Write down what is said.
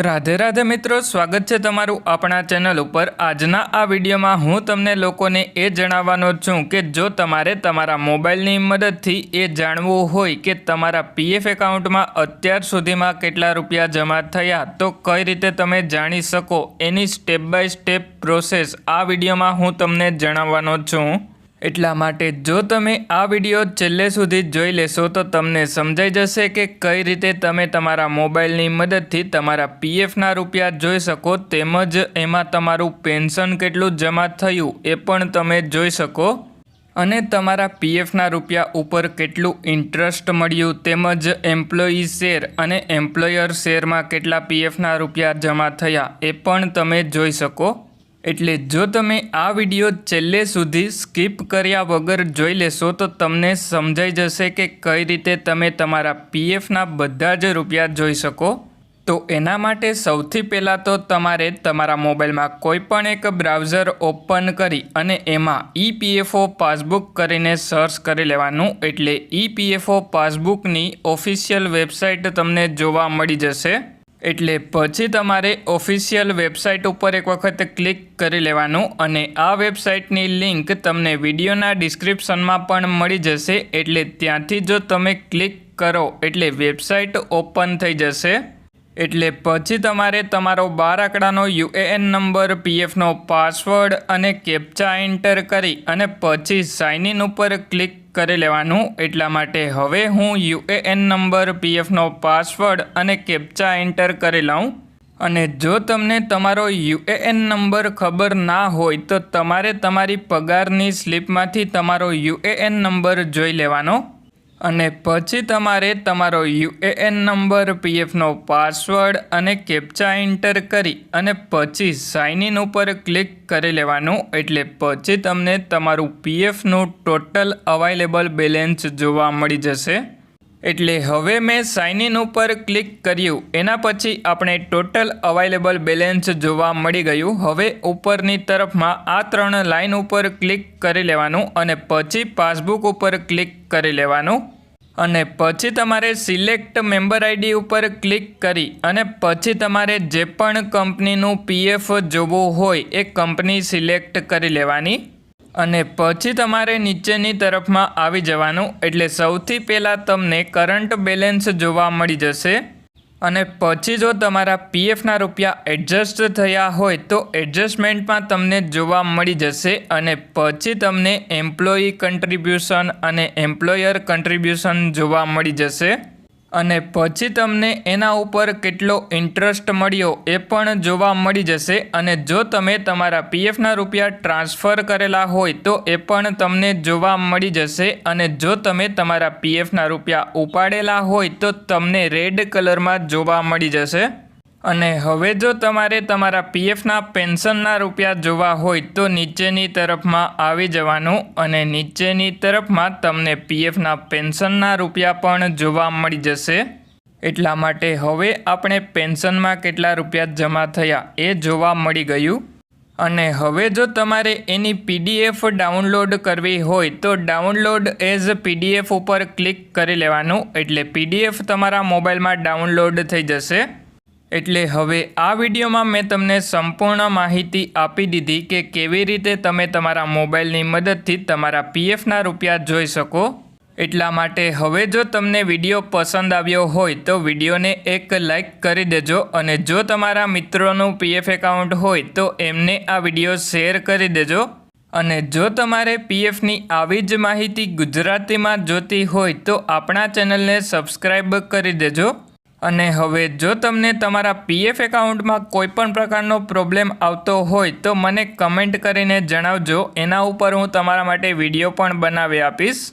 રાધે રાધે મિત્રો, સ્વાગત છે તમારું આપણા ચેનલ ઉપર. આજના આ વિડીયોમાં હું તમને લોકોને એ જણાવવાનો છું કે જો તમારે તમારા મોબાઈલની મદદથી એ જાણવું હોય કે તમારા પીએફ એકાઉન્ટમાં અત્યાર સુધીમાં કેટલા રૂપિયા જમા થયા, તો કઈ રીતે તમે જાણી શકો એની સ્ટેપ બાય સ્ટેપ પ્રોસેસ આ વિડીયોમાં હું તમને જણાવવાનો છું. એટલા માટે જો તમે આ વીડિયો છેલ્લે સુધી જોઈ લેશો તો તમને સમજાઈ જશે કે કઈ રીતે તમે તમારા મોબાઈલની મદદથી તમારા પીએફના રૂપિયા જોઈ શકો તેમજ એમાં તમારું પેન્શન કેટલું જમા થયું એ પણ તમે જોઈ શકો. અને તમારા પીએફના રૂપિયા ઉપર કેટલું ઇન્ટરેસ્ટ મળ્યું તેમજ એમ્પ્લોયી શેર અને એમ્પ્લોયર શેરમાં કેટલા પીએફના રૂપિયા જમા થયા એ પણ તમે જોઈ શકો. એટલે જો તમે આ વીડિયો છેલ્લે સુધી સ્કીપ કર્યા વગર જોઈ લેશો, તો તમને સમજાઈ જશે કે કઈ રીતે તમે તમારા પીએફના બધા જ રૂપિયા જોઈ શકો. તો એના માટે સૌથી પહેલાં તો તમારે તમારા મોબાઈલમાં કોઈ પણ એક બ્રાઉઝર ઓપન કરી અને એમાં ઈપીએફઓ પાસબુક કરીને સર્ચ કરી લેવાનું. એટલે ઈપીએફઓ પાસબુકની ઓફિશિયલ વેબસાઇટ તમને જોવા મળી જશે. એટલે પછી તમારે ઓફિશિયલ વેબસાઇટ ઉપર એક વખત ક્લિક કરી લેવાનું અને આ વેબસાઇટની લિંક તમને વિડીયોના ડિસ્ક્રિપ્શનમાં પણ મળી જશે. એટલે ત્યાંથી જો તમે ક્લિક કરો એટલે વેબસાઇટ ઓપન થઈ જશે. એટલે પછી તમારે તમારો બાર આંકડાનો યુએએન નંબર, પીએફનો પાસવર્ડ અને કેપ્ચા એન્ટર કરી અને પછી સાઇન ઇન ઉપર ક્લિક કરી લેવાનું. એટલા માટે હવે હું યુએએન નંબર, પીએફનો પાસવર્ડ અને કેપ્ચા એન્ટર કરી લઉં. અને જો તમને તમારો યુએએન નંબર ખબર ના હોય, તો તમારે તમારી પગારની સ્લિપમાંથી તમારો યુએએન નંબર જોઈ લેવાનો. અને પછી તમારે તમારો યુએએન નંબર પીએફનો પાસવર્ડ અને કેપ્ચા એન્ટર કરી અને પછી સાઇન ઇન ઉપર ક્લિક કરી લેવાનું. એટલે પછી તમને તમારું પીએફનું ટોટલ અવાઇલેબલ બેલેન્સ જોવા મળી જશે. એટલે હવે મેં સાઇન ઇન ઉપર ક્લિક કર્યું. એના પછી આપણે ટોટલ અવાઇલેબલ બેલેન્સ જોવા મળી ગયું. હવે ઉપરની તરફમાં આ ત્રણ લાઇન ઉપર ક્લિક કરી લેવાનું અને પછી પાસબુક ઉપર ક્લિક કરી લેવાનું. અને પછી તમારે સિલેક્ટ મેમ્બર આઈડી ઉપર ક્લિક કરી અને પછી તમારે જે પણ કંપનીનું પીએફ જોવું હોય એ કંપની સિલેક્ટ કરી લેવાની. અને પછી તમારે નીચેની તરફમાં આવી જવાનું. એટલે સૌથી પહેલાં તમને કરંટ બેલેન્સ જોવા મળી જશે. અને પછી જો તમારા પીએફના રૂપિયા એડજસ્ટ થયા હોય તો એડજસ્ટમેન્ટમાં તમને જોવા મળી જશે. અને પછી તમને એમ્પ્લોયી કન્ટ્રીબ્યુશન અને એમ્પ્લોયર કન્ટ્રીબ્યુશન જોવા મળી જશે. અને પછી તમને એના ઉપર કેટલો ઇન્ટરેસ્ટ મળ્યો એ પણ જોવા મળી જશે અને જો તમે તમારા પીએફના રૂપિયા ટ્રાન્સફર કરેલા હોય તો એ પણ તમને જોવા મળી જશે અને જો તમે તમારા પીએફના રૂપિયા ઉપાડેલા હોય તો તમને રેડ કલરમાં જોવા મળી જશે. અને હવે જો તમારે તમારા પીએફના પેન્શનના રૂપિયા જોવા હોય તો નીચેની તરફમાં આવી જવાનું અને નીચેની તરફમાં તમને પીએફના પેન્શનના રૂપિયા પણ જોવા મળી જશે. એટલા માટે હવે આપણે પેન્શનમાં કેટલા રૂપિયા જમા થયા એ જોવા મળી ગયું. અને હવે જો તમારે એની પીડીએફ ડાઉનલોડ કરવી હોય તો ડાઉનલોડ એઝ પીડીએફ ઉપર ક્લિક કરી લેવાનું એટલે પીડીએફ તમારા મોબાઈલમાં ડાઉનલોડ થઈ જશે. એટલે હવે આ વિડીયોમાં મેં તમને સંપૂર્ણ માહિતી આપી દીધી કે કેવી રીતે તમે તમારા મોબાઈલની મદદથી તમારા પીએફના રૂપિયા જોઈ શકો. એટલા માટે હવે જો તમને વીડિયો પસંદ આવ્યો હોય તો વિડીયોને એક લાઈક કરી દેજો અને જો તમારા મિત્રોનું પીએફ એકાઉન્ટ હોય તો એમને આ વીડિયો શેર કરી દેજો. અને જો તમારે પીએફની આવી જ માહિતી ગુજરાતીમાં જોતી હોય તો આપણા ચેનલને સબસ્ક્રાઈબ કરી દેજો. અને હવે જો તમને તમારા પીએફ એકાઉન્ટમાં કોઈપણ પ્રકારનો પ્રોબ્લેમ આવતો હોય તો મને કમેન્ટ કરીને જણાવજો. એના ઉપર હું તમારા માટે વીડિયો પણ બનાવી આપીશ.